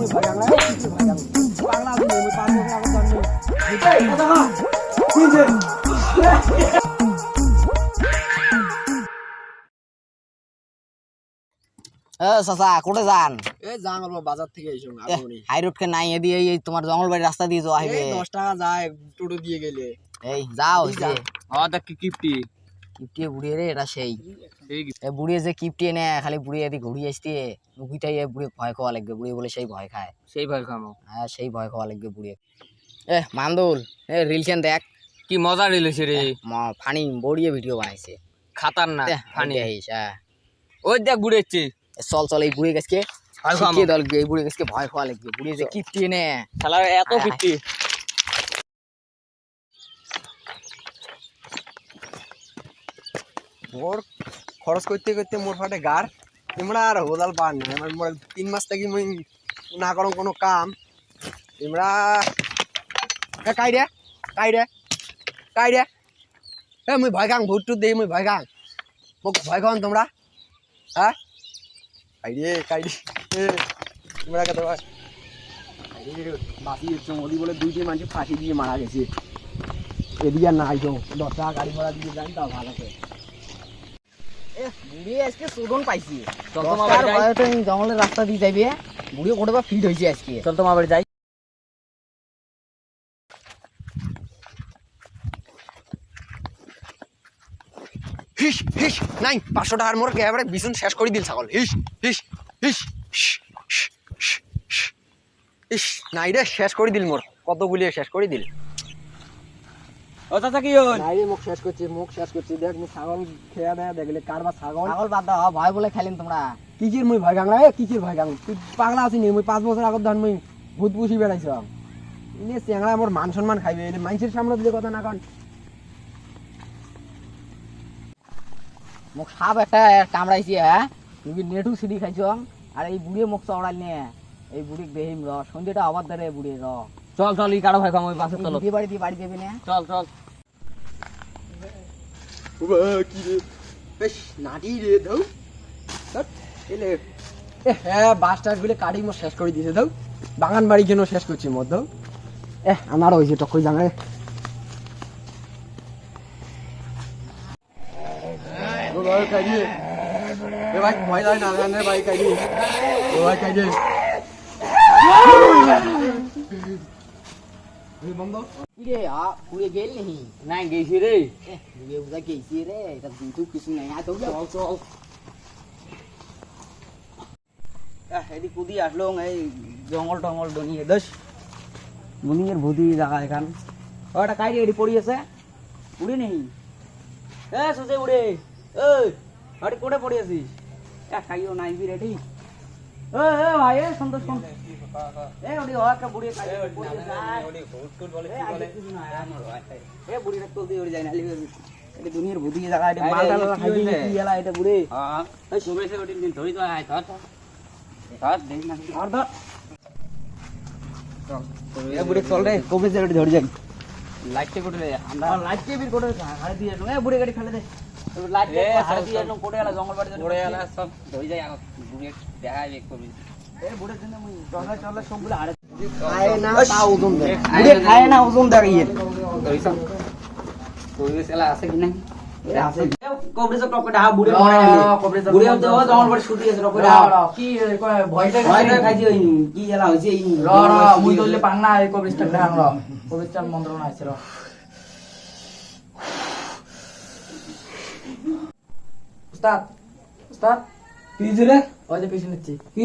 মুই ভয় গাংলা কি ভয় গাং বাংলা আছে মুই পাঁচ বছর আগে এই কথা না কি যে? এ চাচা কোটে যান? এই যাং অল্প বাজার থেকে এসো হাই রোড কে নাই এদিকে এই তোমার জঙ্গলবাড়ি রাস্তা দিয়ে যাওয়া হইবে। এই দশ টাকা যায় টোটো দিয়ে গেলে। এই যাও হ্যাঁ দেখ কি কিপটি। কিপটিয়ে বুড়িয়ে রে এটা সেই। বুড়িয়ে যে কিপটিয়ে নে খালি বুড়িয়ে এদিকে ঘুরিয়ে আসতে বুড়িয়ে ভয় খাওয়া লাগবে বুড়িয়ে বলে সেই ভয় খায়। সেই ভয় খামো হ্যাঁ সেই ভয় খাওয়া লাগবে বুড়িয়ে। এ মান্দুল এ রিল খেন দেখ? কি মজা রিলেছে রে। ফানি বড়িয়ে ভিডিও বানাইছে। খাতার না ফানি। দেখিস, হ্যাঁ। ওই দেখ বুড়েছে এ চল চল এই বুড়িয়ে গেছকে। শিখিয়ে দল এই বুড়িয়ে গেছকে ভয় খাওয়া লাগবে বুড়িয়ে যে কিপটিয়ে নে শালা এত আয়, মোর খরচ করতে করতে মোর ফাটে গার তোমরা আর হোদাল পার না আমার মোর তিন মাস থেকে মুই না করো কোনো কাম। তোমরা এ, কাই রে? কাই রে? কাই রে? এ, মুই ভয় খাং টুত দেই, মুই ভয় খাং। মোক ভয় খাওয়ান তোমরা? হ্যাঁ? কাই রে কাই রে? তোমরা কত ভয় মোদি বলে দুইটি মানুষ ফাঁসি দিয়ে মারা গেছে। এদিকে নাই তো দশ টাকা গাড়ি ভাড়া দিয়ে যান তা ভালো করে এ আজকে চোদন পাইছি। চল তো মা দশটার বাড়ি যাই। ভয়ে তো এই জঙ্গলের রাস্তা দিয়ে যাইবে। বুড়িয়ে কোটে বা ফিট হয়েছে আজকে। চল তো মা বাড়ি যাই। হিস হিস নাই পাঁচশো টাকার মোর একেবারে বিছুন শেষ করে দিল ছাগল। হিস হিস হিস হিস, হিস, হিস, হিস। ইস নাই রে শেষ করে দিল মোর কত গুলিয়ে শেষ করে দিল? ও চাচা কি হল নাই মুখ শেষ করছি মুখ শেষ করছি। দেখ মুই ছাগল খেয়া দেয়া দেখলে কার বা ছাগল? বাদ দাও ভয় বলে খেলেন তোমরা। কিচির মুই ভয় গাংলা কিচির ভয় গাং? তুই পাগলা আছিস মুই পাঁচ বছর আগত ধান মুই ভূত পুষি বেড়াইছ ইনে চেংড়া মোর মান সম্মান খাইবে এনে মানুষের সামনে দিলে কথা না কান। মোক সাপ একটা কামড়াইছি হ্যাঁ? তুমি নেটু সিঁড়ি খাইছ? আর এই বুড়িয়ে মুখ চড়াই নে। এই বুড়ি দেহিম র সন্ধ্যেটা আবার ধরে বুড়ি র চল চল এই কারও ভয় খামো ওই পাশে চলো দিয়ে বাড়ি দিয়ে বাড়ি যাবি না। চল চল। ওবা কি রে? বেশ নাটি রে দাও এলে। এ হ্যাঁ বাস টাসগুলো কাটি মোর শেষ করে দিয়েছে দাও বাগান বাড়ি কেন শেষ করছি দাও এ আমার হয়েছে টকই জাঙে ভাই ভয় লাগে না ভাই ভাই বন্ধ কি রে আ বুড়ি গেল নেহি নাই গেছি রে এ বুড়ি বুঝা গেছি রে এটা কিন্তু কিছু নাই আয় তো চল চল এদিক কুদি আসলো এই জঙ্গল টঙ্গল ডনিয়ে দোষ মুনিয়ের ভূতি জায়গা এখান ওটা কাই রে এডি পড়ি আছে উড়ি নেই এ সুজে উড়ে এই আরে কোড়ে পড়ি আছিস এ কাইও নাই বি রেডি এ এ ভাই এ সন্তোষ কোন এ ওডি হওয়া একটা বুড়ি। এ রাখ তো যায় না লিবে এটা দুনিয়ার ভূতি জায়গা এটা আরে, মাল টাল কি খাইবি হইছে? কি এলা এটা বুড়ি হ্যাঁ এই সুবে সে ওটি দিন ধরি তো আয় ধর ধর ধর দেখ না আর ধর এ বুড়ি চল রে কবে যে ওটি ধরে যাই লাইটে কোটে আমরা আর লাইট কে বির দিয়ে এ বুড়ি গাড়ি ফেলে দে লাইট হাড়ে দিয়ে কোড়ে এলা জঙ্গল বাড়ি পড়ে এলা সব ধরি যাই বুড়ি দেখা করবি মন্ত্রণা আছে উস্তাদ উস্তাদ কি রে পিছনে নিচ্ছি কি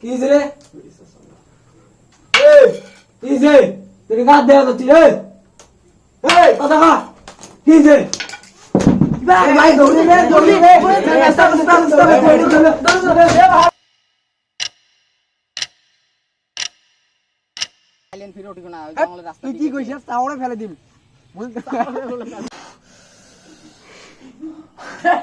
কি দিছে কি দিছে তুই দেয়া তো এই এই কথা কা কি দিছে ভাই দৌড়ি রে দৌড়ি রে স্টপ স্টপ স্টপ হ্যাঁ, তুই কি কইছিস তাওরে ফেলে দিম বুঝতে হ্যাঁ